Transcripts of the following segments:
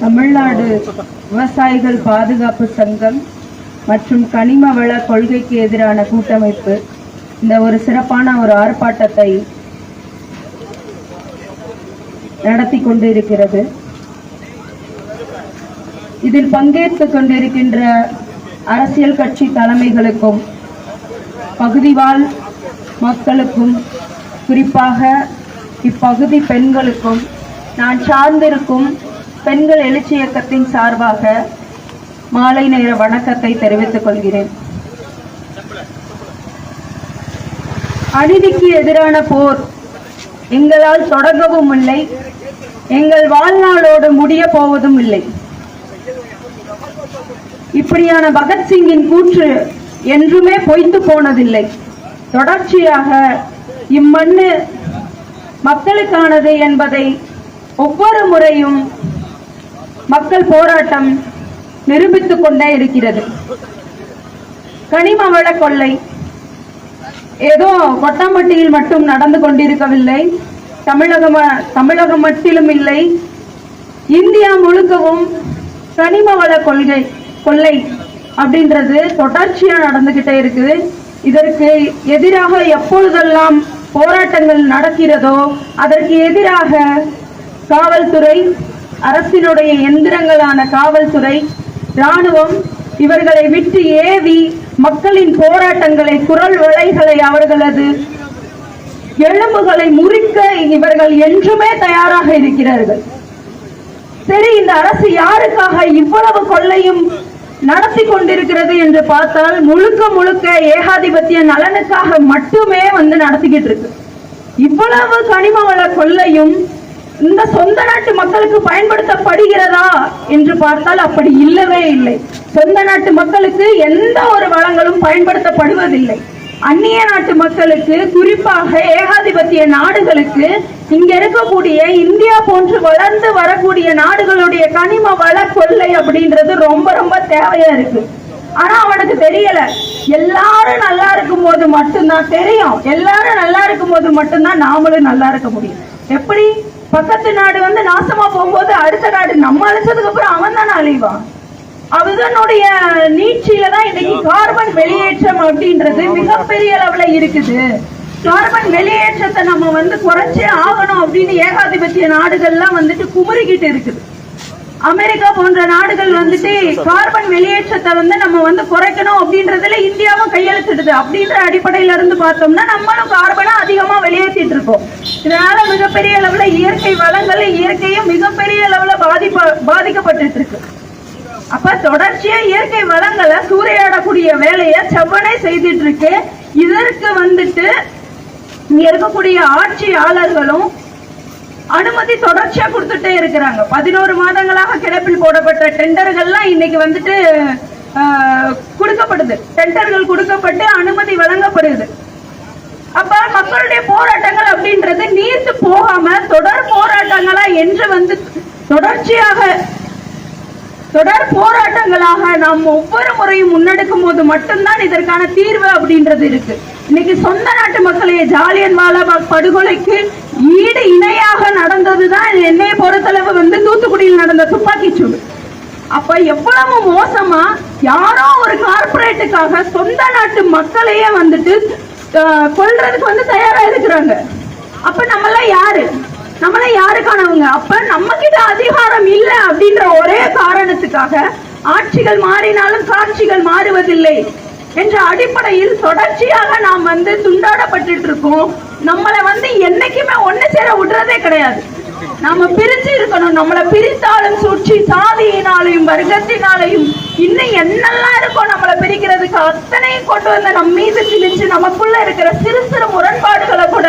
தமிழ்நாடு விவசாயிகள் பாதுகாப்பு சங்கம் மற்றும் கனிம வள கொள்கைக்கு எதிரான கூட்டமைப்பு. இந்த ஒரு சிறப்பான ஒரு ஆர்ப்பாட்டத்தை நடத்தி கொண்டு இருக்கிறது இதில் பங்கேற்றுக் கொண்டிருக்கின்ற அரசியல் கட்சி தலைமைகளுக்கும் பகுதிவாழ் மக்களுக்கும் குறிப்பாக இப்பகுதி பெண்களுக்கும் நான் சார்ந்திருக்கும் பெண்கள் எழுச்சி இயக்கத்தின் சார்பாக மாலை நேர வணக்கத்தை தெரிவித்துக் கொள்கிறேன். அநீதிக்கு எதிரான போர் எங்களால் தொடங்கவும் இல்லை. எங்கள் வாழ்நாளோடு முடிய போவதும் இல்லை. இப்படியான பகத்சிங்கின் கூற்று என்றுமே பொய்த்து போனதில்லை. தொடர்ச்சியாக இம்மண்ணு மக்களுக்கானது என்பதை ஒவ்வொரு முறையும் மக்கள் போராட்டம் நிரூபித்துக் கொண்டே இருக்கிறது. கனிம வள கொள்ளை ஏதோ கொட்டாம்பட்டியில் மட்டும் நடந்து கொண்டிருக்கவில்லை. தமிழகம் தமிழகம் மட்டிலும் இல்லை. இந்தியா முழுக்கவும் கனிம வள கொள்கை கொள்ளை அப்படின்றது தொடர்ச்சியா நடந்துகிட்டே இருக்குது. இதற்கு எதிராக எப்பொழுதெல்லாம் போராட்டங்கள் நடக்கிறதோ அதற்கு எதிராக காவல்துறை அரசினுடைய எந்திரங்களான காவல்துறை ராணுவம் இவர்களை விட்டு ஏவி மக்களின் போராட்டங்களை குரல் வளைகளை அவர்களது எலும்புகளை முறிக்க இவர்கள் என்றுமே தயாராக இருக்கிறார்கள். சரி இந்த அரசு யாருக்காக இவ்வளவு கொள்ளையும் நடத்தி கொண்டிருக்கிறது என்று பார்த்தால் முழுக்க முழுக்க ஏகாதிபத்திய நலனுக்காக மட்டுமே வந்து நடத்திக்கிட்டு இருக்கு. இவ்வளவு கனிம வள கொள்ளையும் இந்த சொந்த நாட்டு மக்களுக்கு பயன்படுத்தப்படுகிறதா என்று பார்த்தால் அப்படி இல்லவே இல்லை. சொந்த நாட்டு மக்களுக்கு எந்த ஒரு வளங்களும் பயன்படுத்தப்படுவதில்லை. அந்நிய நாட்டு மக்களுக்கு குறிப்பாக ஏகாதிபத்திய நாடுகளுக்கு இங்க இருக்கக்கூடிய இந்தியா போன்று வளர்ந்து வரக்கூடிய நாடுகளுடைய கனிம வள கொள்ளை அப்படின்றது ரொம்ப ரொம்ப தேவையா இருக்கு. ஆனா அவனுக்கு தெரியல. எல்லாரும் நல்லா இருக்கும் போது மட்டும்தான் தெரியும். எல்லாரும் நல்லா இருக்கும் போது மட்டும்தான் நாமளும் நல்லா இருக்க முடியும். எப்படி? பக்கத்து நாடு வந்து நாசமா போகும்போது அடுத்த நாடு நம்ம அழிச்சதுக்கு அப்புறம் அவன் தானே அழிவான் அதனுடைய நீட்சியில தான் இன்னைக்கு கார்பன் வெளியேற்றம் அப்படின்றது மிகப்பெரிய அளவுல இருக்குது. கார்பன் வெளியேற்றத்தை நம்ம வந்து குறைச்சே ஆகணும் அப்படின்னு ஏகாதிபத்திய நாடுகள்லாம் வந்துட்டு குமுறிக்கிட்டு இருக்குது. அமெரிக்கா போன்ற நாடுகள் வந்துட்டு கார்பன் வெளியேற்றத்தை வந்து நம்ம வந்து குறைக்கணும் அப்படின்றதுல இந்தியாவும் கையெழுத்திடுது. அப்படின்ற அடிப்படையில இருந்து பார்த்தோம்னா நம்மளும் கார்பனை அதிகமா வெளியேற்றிட்டு இருக்கோம். இதனால மிகப்பெரிய அளவுல இயற்கை வளங்கள் இயற்கையும் மிகப்பெரிய அளவுல பாதிப்ப பாதிக்கப்பட்டு இருக்கு. அப்ப தொடர்ச்சியா இயற்கை வளங்களை சூறையாடக்கூடிய வேலையை செவ்வனே செய்துட்டு இருக்கு. இதற்கு வந்துட்டு இங்க இருக்கக்கூடிய ஆட்சியாளர்களும் அனுமதி தொடர்ச்சியா கொடுத்துட்டே இருக்கிறாங்க. பதினோரு மாதங்களாக கிடப்பில் போடப்பட்ட டெண்டர்கள்லாம் இன்னைக்கு வந்துட்டு ஆஹ், கொடுக்கப்படுது. டெண்டர்கள் கொடுக்கப்பட்டு அனுமதி வழங்கப்படுது. அப்ப மக்களுடைய போராட்டங்கள் அப்படின்றது நீர்த்து போகாம தொடர் போராட்டங்களா என்று வந்து தொடர்ச்சியாக தொடர் போராட்டங்களாக நாம் ஒவ்வொரு முறையும் முன்னெடுக்கும் போது மட்டும்தான் இதற்கான தீர்வு அப்படின்றது இருக்கு. இன்னைக்கு சொந்த நாட்டு மக்களையே ஜாலியன் வாலாபாக் படுகொலைக்கு ஈடு இணையாக நடந்ததுதான் என்னை பொறுத்தளவு வந்து தூத்துக்குடியில் நடந்த துப்பாக்கி சூடு. அப்ப எவ்வளவு மோசமா யாரோ ஒரு கார்பரேட்டுக்காக சொந்த நாட்டு மக்களையே வந்துட்டு கொள்றதுக்கு வந்து தயாரா இருக்கிறாங்க. அப்ப நம்மளாம் யாரு? நம்மளாம் யாருக்கானவங்க? அப்ப நம்ம கிட்ட அதிகாரம் இல்லை அப்படின்ற ஒரே காரணத்துக்காக ஆட்சிகள் மாறினாலும் காட்சிகள் மாறுவதில்லை என்ற அடிப்படையில் தொடர்ச்சியாக நாம் வந்து துண்டாடப்பட்டு இருக்கோம். நம்மளை வந்து என்னைக்குமே ஒண்ணு சேர விடுறதே கிடையாது. நாம பிரிஞ்சு இருக்கணும். நம்மளை பிரித்தாலும் சூழ்ச்சி சாதியினாலையும் வர்க்கத்தினாலையும் இன்னும் என்னெல்லாம் இருக்கோ நம்மளை பிரிக்கிறதுக்கு அத்தனையும் கொண்டு வந்து நம்ம மீது திணிச்சு நமக்குள்ள இருக்கிற சிறு சிறு முரண்பாடுகளை கூட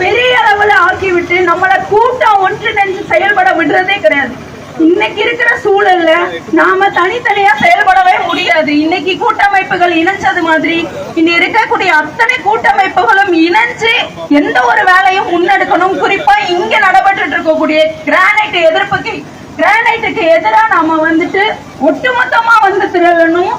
பெரிய அளவுல ஆக்கிவிட்டு நம்மளை கூட்டம் ஒன்றிணைஞ்சு செயல்பட விடுறதே கிடையாது. இன்னைக்கு இருக்கிற சூழல்ல நாம தனித்தனியா செயல்படவே முடியாது. இன்னைக்கு கூட்டமைப்புகள் இணைஞ்சது மாதிரி இன்னி இருக்கக்கூடிய அத்தனை கூட்டமைப்புகளும் இணைஞ்சு எந்த ஒரு வேலையும் முன்னெடுக்கணும். குறிப்பா இங்க நடைபெற்று இருக்கக்கூடிய கிரானைட் எதிர்ப்புக்கு கிரானைட்டுக்கு எதிராக நாம வந்துட்டு ஒட்டுமொத்தமா வந்து திரளணும்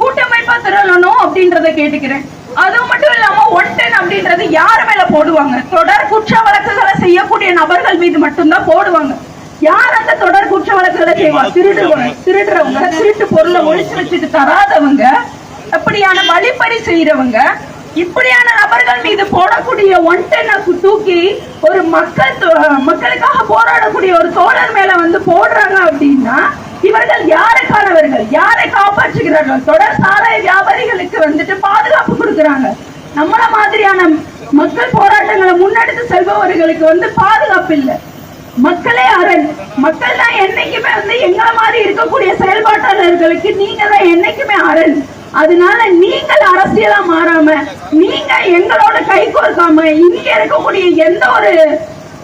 கூட்டமைப்பா திரளணும் அப்படின்றத கேட்டுக்கிறேன். அது மட்டும் இல்லாம ஒட்டன் அப்படின்றது யார் மேல போடுவாங்க? தொடர் குற்ற வழக்குகளை செய்யக்கூடிய நபர்கள் மீது மட்டும்தான் போடுவாங்க. யார் அந்த தொடர் குற்ற வழக்குகளை செய்வா? திருடுவங்க திருடுறவங்க திருட்டு பொருளை ஒழிச்சு வச்சுட்டு தராதவங்க அப்படியான வழிப்பறி செய்யறவங்க இப்படியான நபர்கள் மீது போடக்கூடிய ஒன் டென்னை தூக்கி ஒரு மக்கள் மக்களுக்காக போராடக்கூடிய ஒரு தோழர் மேல வந்து போடுறாங்க அப்படின்னா இவர்கள் யாருக்கானவர்கள் யாரை காப்பாற்றுகிறார்கள்? தொடர் சாராய வியாபாரிகளுக்கு வந்துட்டு பாதுகாப்பு கொடுக்கறாங்க. நம்மள மாதிரியான மக்கள் போராட்டங்களை முன்னெடுத்து செல்பவர்களுக்கு வந்து பாதுகாப்பு இல்லை. மக்களே அரண் மக்கள் தான் என்னைக்குமே வந்து எங்களை மாதிரி இருக்கக்கூடிய செயல்பாட்டாளர்களுக்கு நீங்க தான் என்னைக்குமே அரண். அதனால நீங்கள் அரசியலா மாறாம நீங்க எங்களோட கை கோர்க்காம இங்க இருக்கக்கூடிய எந்த ஒரு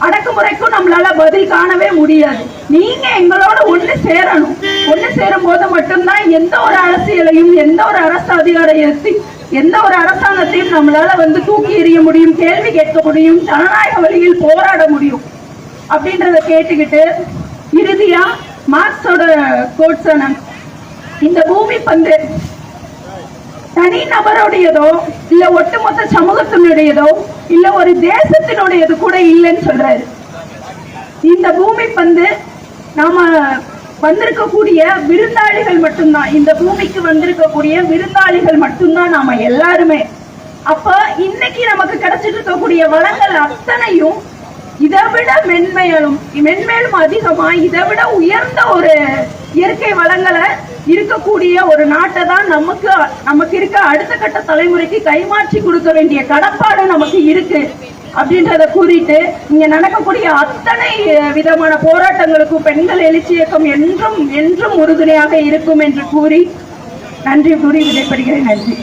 அடக்குமுறைக்கும் நம்மளால பதில் காணவே முடியாது. நீங்க எங்களோட ஒண்ணு சேரணும். ஒண்ணு சேரும் போது மட்டும்தான் எந்த ஒரு அரசியலையும் எந்த ஒரு அரசு அதிகாரத்தையும் எந்த ஒரு அரசாங்கத்தையும் நம்மளால வந்து தூக்கி எறிய முடியும் கேள்வி கேட்க முடியும் ஜனநாயக வழியில் போராட முடியும். அப்படின்றத கேட்டுக்கிட்டு இறுதியா மார்க்ஸோட கோட்ஸன இந்த பூமி பந்து தனி நபருடையதோ இல்ல ஒட்டுமொத்த சமூகத்தினுடையதோ இல்ல ஒரு தேசத்தினுடையது கூட இல்லைன்னு சொல்றாரு. இந்த பூமி பந்து நாம வந்திருக்கக்கூடிய விருந்தாளிகள் மட்டும்தான். இந்த பூமிக்கு வந்திருக்கக்கூடிய விருந்தாளிகள் மட்டும்தான் நாம எல்லாருமே. அப்ப இன்னைக்கு நமக்கு கிடைச்சிட்டு இருக்கக்கூடிய வளங்கள் அத்தனையும் விட மென்மையிலும் மென்மேலும் அதிகமா இதை விட உயர்ந்த ஒரு இயற்கை வளங்களை இருக்கக்கூடிய ஒரு நாட்டை தான் நமக்கு நமக்கு இருக்க அடுத்த கட்ட தலைமுறைக்கு கைமாற்றி கொடுக்க வேண்டிய கடப்பாடு நமக்கு இருக்கு அப்படின்றத கூறிட்டு இங்க நடக்கக்கூடிய அத்தனை விதமான போராட்டங்களுக்கும் பெண்கள் எழுச்சி இயக்கம் என்றும் என்றும் உறுதுணையாக இருக்கும் என்று கூறி நன்றி கூறி விடைபெறுகிறேன். நன்றி.